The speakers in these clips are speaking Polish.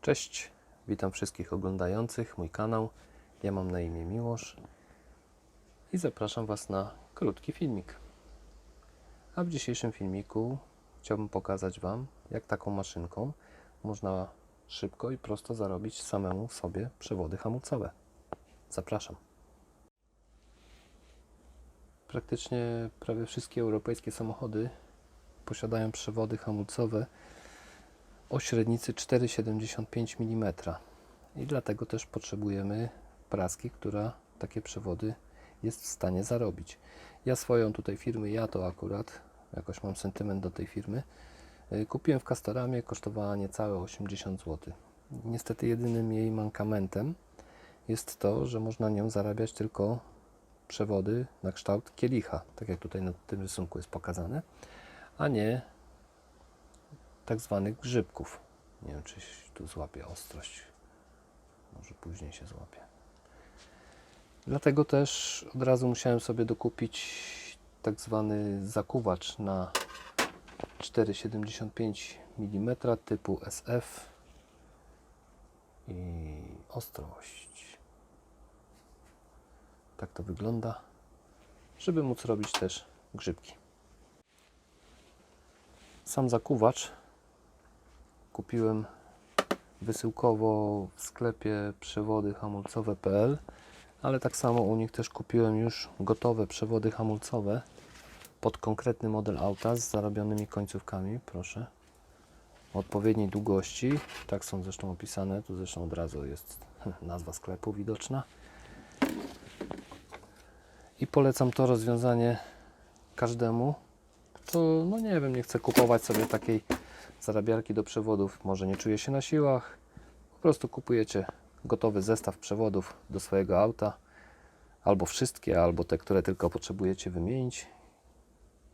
Cześć, witam wszystkich oglądających mój kanał. Ja mam na imię Miłosz i zapraszam Was na krótki filmik. A w dzisiejszym filmiku chciałbym pokazać Wam, jak taką maszynką można szybko i prosto zarobić samemu sobie przewody hamulcowe. Zapraszam. Praktycznie prawie wszystkie europejskie samochody posiadają przewody hamulcowe o średnicy 4,75 mm i dlatego też potrzebujemy praski, która takie przewody jest w stanie zarobić. Ja swoją tutaj firmy, ja to akurat, jakoś mam sentyment do tej firmy, y, kupiłem w Castoramie, kosztowała niecałe 80 zł. Niestety jedynym jej mankamentem jest to, że można nią zarabiać tylko przewody na kształt kielicha, tak jak tutaj na tym rysunku jest pokazane, a nie tak zwanych grzybków. Nie wiem, czy tu złapie ostrość. Może później się złapie. Dlatego też od razu musiałem sobie dokupić tak zwany zakuwacz na 4,75 mm typu SF i ostrość. Tak to wygląda, żeby móc robić też grzybki. Sam zakuwacz kupiłem wysyłkowo w sklepie przewody hamulcowe.pl, ale tak samo u nich też kupiłem już gotowe przewody hamulcowe pod konkretny model auta z zarobionymi końcówkami, proszę. Odpowiedniej długości, tak są zresztą opisane, tu zresztą od razu jest nazwa sklepu widoczna. I polecam to rozwiązanie każdemu, kto, no nie wiem, nie chce kupować sobie takiej zarabiarki do przewodów, może nie czuje się na siłach, po prostu kupujecie gotowy zestaw przewodów do swojego auta, albo wszystkie, albo te, które tylko potrzebujecie wymienić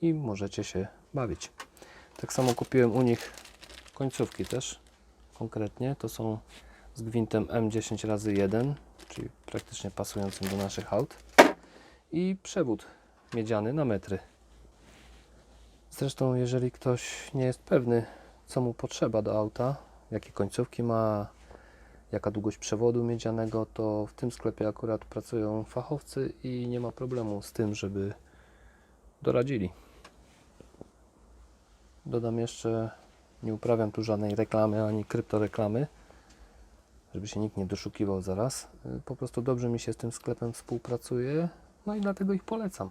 i możecie się bawić. Tak samo kupiłem u nich końcówki też, konkretnie, to są z gwintem M10 razy 1 czyli praktycznie pasującym do naszych aut i przewód miedziany na metry. Zresztą, jeżeli ktoś nie jest pewny, co mu potrzeba do auta, jakie końcówki ma, jaka długość przewodu miedzianego, to w tym sklepie akurat pracują fachowcy i nie ma problemu z tym, żeby doradzili. Dodam jeszcze, nie uprawiam tu żadnej reklamy ani kryptoreklamy, żeby się nikt nie doszukiwał zaraz. Po prostu dobrze mi się z tym sklepem współpracuje, no i dlatego ich polecam.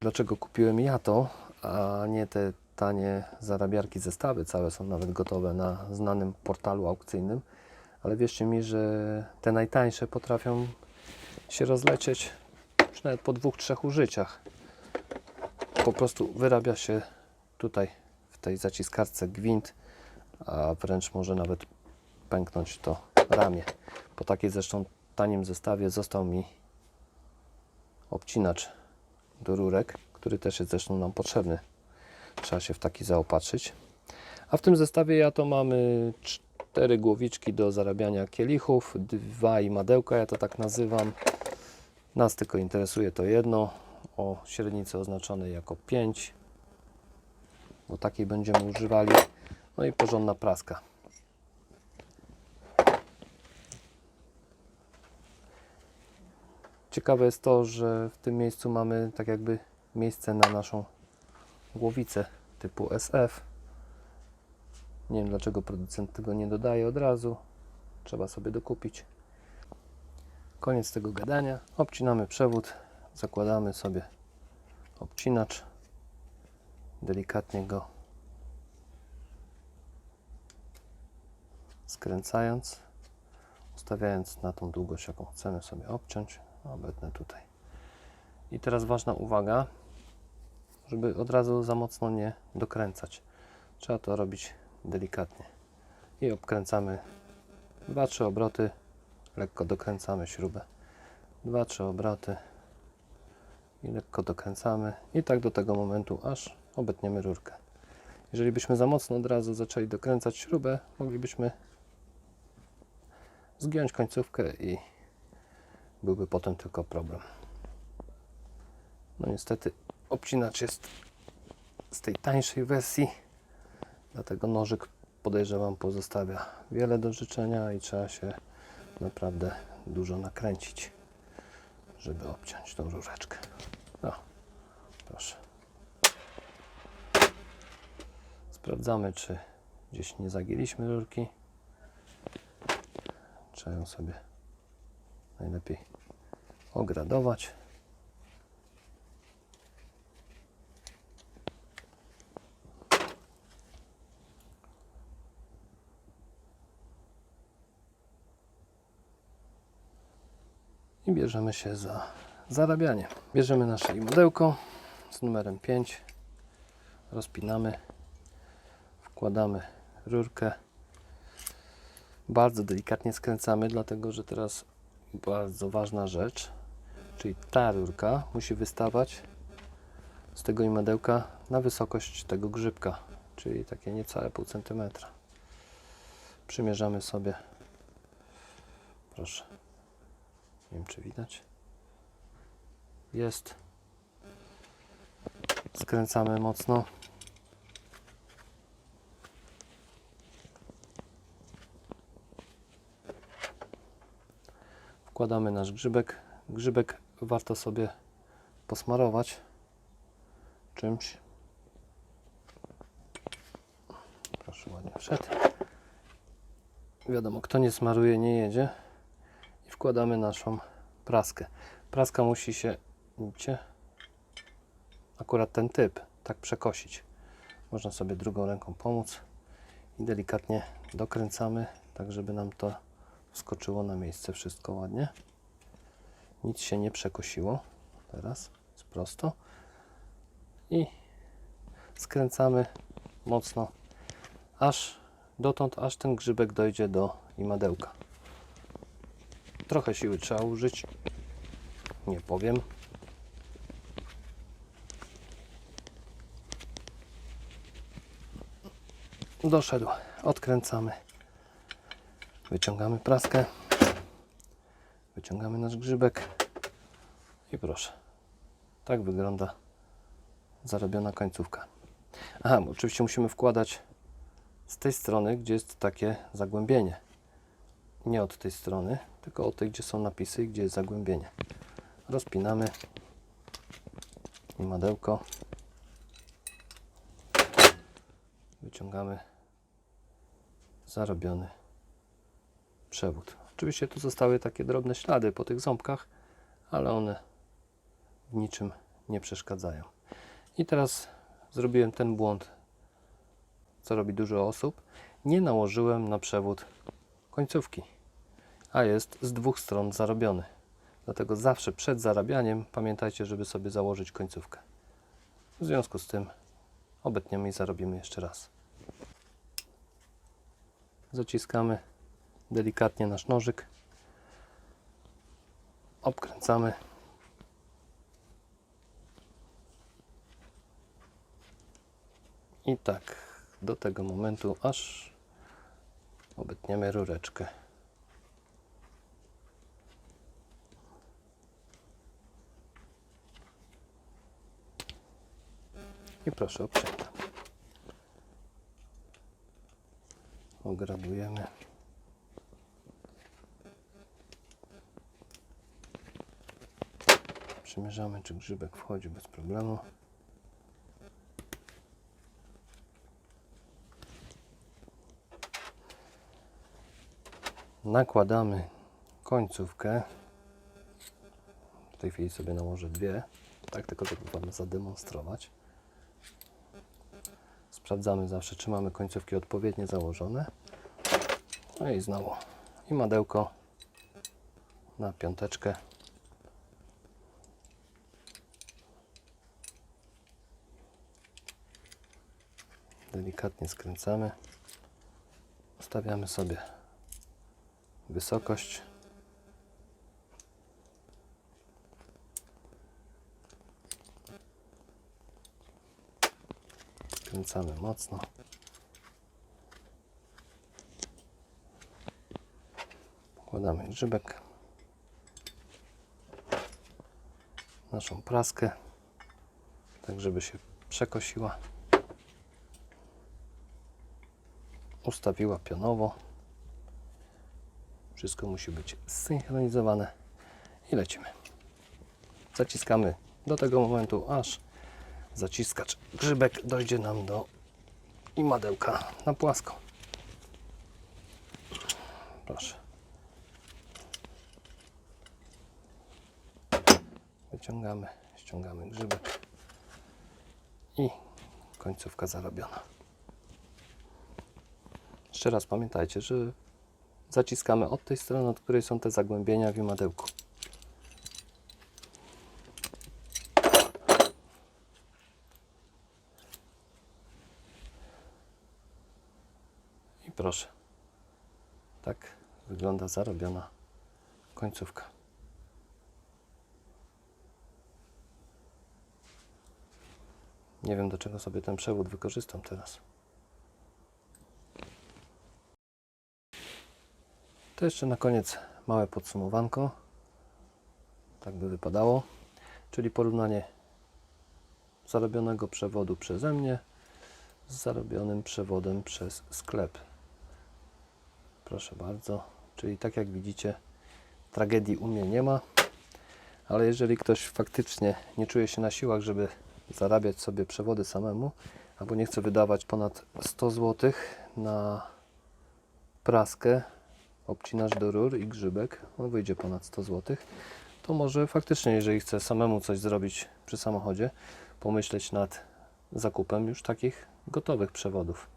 Dlaczego kupiłem ja to, a nie te tanie zarabiarki zestawy, całe są nawet gotowe na znanym portalu aukcyjnym, ale wierzcie mi, że te najtańsze potrafią się rozlecieć już nawet po dwóch, trzech użyciach. Po prostu wyrabia się tutaj w tej zaciskarce gwint, a wręcz może nawet pęknąć to ramię. Po takiej zresztą tanim zestawie został mi obcinacz do rurek, który też jest zresztą nam potrzebny. Trzeba się w taki zaopatrzyć. A w tym zestawie ja to mamy cztery głowiczki do zarabiania kielichów, dwa i madełka, ja to tak nazywam. Nas tylko interesuje to jedno, o średnicy oznaczonej jako 5, bo takiej będziemy używali. No i porządna praska. Ciekawe jest to, że w tym miejscu mamy tak jakby miejsce na naszą głowicę typu SF. Nie wiem dlaczego producent tego nie dodaje od razu. Trzeba sobie dokupić. Koniec tego gadania. Obcinamy przewód, zakładamy sobie obcinacz. Delikatnie go skręcając, ustawiając na tą długość, jaką chcemy sobie obciąć. Obetnę tutaj. I teraz ważna uwaga, żeby od razu za mocno nie dokręcać. Trzeba to robić delikatnie. I obkręcamy 2-3 obroty, lekko dokręcamy śrubę. 2-3 obroty i lekko dokręcamy i tak do tego momentu, aż obetniemy rurkę. Jeżeli byśmy za mocno od razu zaczęli dokręcać śrubę, moglibyśmy zgiąć końcówkę i byłby potem tylko problem. No niestety obcinacz jest z tej tańszej wersji, dlatego nożyk podejrzewam pozostawia wiele do życzenia i trzeba się naprawdę dużo nakręcić, żeby obciąć tą rureczkę. No, proszę. Sprawdzamy, czy gdzieś nie zagięliśmy rurki. Trzeba ją sobie najlepiej ogradować. Bierzemy się za zarabianie. Bierzemy nasze imadełko z numerem 5, rozpinamy, wkładamy rurkę, bardzo delikatnie skręcamy, dlatego że teraz bardzo ważna rzecz, czyli ta rurka musi wystawać z tego imadełka na wysokość tego grzybka, czyli takie niecałe pół centymetra. Przymierzamy sobie, proszę, nie wiem czy widać, jest, skręcamy mocno, wkładamy nasz grzybek. Grzybek warto sobie posmarować czymś. Proszę ładnie wszedł. Wiadomo, kto nie smaruje, nie jedzie. Wkładamy naszą praskę. Praska musi się, widzicie, akurat ten typ, tak przekosić. Można sobie drugą ręką pomóc i delikatnie dokręcamy, tak żeby nam to wskoczyło na miejsce wszystko ładnie. Nic się nie przekosiło. Teraz jest prosto. I skręcamy mocno, aż dotąd, aż ten grzybek dojdzie do imadełka. Trochę siły trzeba użyć. Nie powiem. Doszedł. Odkręcamy. Wyciągamy praskę. Wyciągamy nasz grzybek. I proszę. Tak wygląda zarobiona końcówka. Aha, oczywiście musimy wkładać z tej strony, gdzie jest takie zagłębienie. Nie od tej strony, tylko od tej, gdzie są napisy i gdzie jest zagłębienie. Rozpinamy i madełko. Wyciągamy zarobiony przewód. Oczywiście tu zostały takie drobne ślady po tych ząbkach, ale one w niczym nie przeszkadzają. I teraz zrobiłem ten błąd, co robi dużo osób. Nie nałożyłem na przewód końcówki, a jest z dwóch stron zarobiony. Dlatego zawsze przed zarabianiem pamiętajcie, żeby sobie założyć końcówkę. W związku z tym obetniemy i zarobimy jeszcze raz. Zaciskamy delikatnie nasz nożyk. Obkręcamy. I tak do tego momentu, aż obetniemy rureczkę. I proszę obcięta. Ogradujemy. Przymierzamy, czy grzybek wchodzi bez problemu. Nakładamy końcówkę. W tej chwili sobie nałożę dwie, tak tylko żeby Wam zademonstrować. Sprawdzamy zawsze, czy mamy końcówki odpowiednio założone. No i znowu i madełko na piąteczkę. Delikatnie skręcamy. Ustawiamy sobie wysokość. Kręcamy mocno. Wkładamy grzybek. Naszą praskę, tak żeby się przekosiła. ustawiła pionowo. Wszystko musi być zsynchronizowane i lecimy. Zaciskamy do tego momentu, aż zaciskacz grzybek dojdzie nam do imadełka na płasko. Proszę. Wyciągamy, ściągamy grzybek i końcówka zarobiona. Jeszcze raz pamiętajcie, że zaciskamy od tej strony, od której są te zagłębienia w imadełku. Proszę. Tak wygląda zarobiona końcówka. Nie wiem do czego sobie ten przewód wykorzystam teraz. To jeszcze na koniec małe podsumowanko. Tak by wypadało. Czyli porównanie zarobionego przewodu przeze mnie z zarobionym przewodem przez sklep. Proszę bardzo. Czyli tak jak widzicie, tragedii u mnie nie ma. Ale jeżeli ktoś faktycznie nie czuje się na siłach, żeby zarabiać sobie przewody samemu, albo nie chce wydawać ponad 100 zł na praskę, obcinacz do rur i grzybek, on wyjdzie ponad 100 zł, to może faktycznie, jeżeli chce samemu coś zrobić przy samochodzie, pomyśleć nad zakupem już takich gotowych przewodów.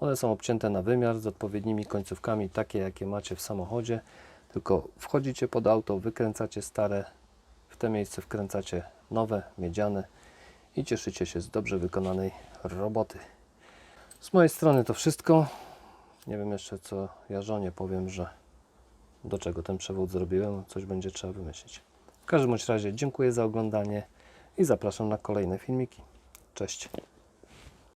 One są obcięte na wymiar z odpowiednimi końcówkami, takie jakie macie w samochodzie, tylko wchodzicie pod auto, wykręcacie stare, w te miejsce wkręcacie nowe, miedziane i cieszycie się z dobrze wykonanej roboty. Z mojej strony to wszystko. Nie wiem jeszcze co ja żonie powiem, że do czego ten przewód zrobiłem, coś będzie trzeba wymyślić. W każdym razie dziękuję za oglądanie i zapraszam na kolejne filmiki. Cześć.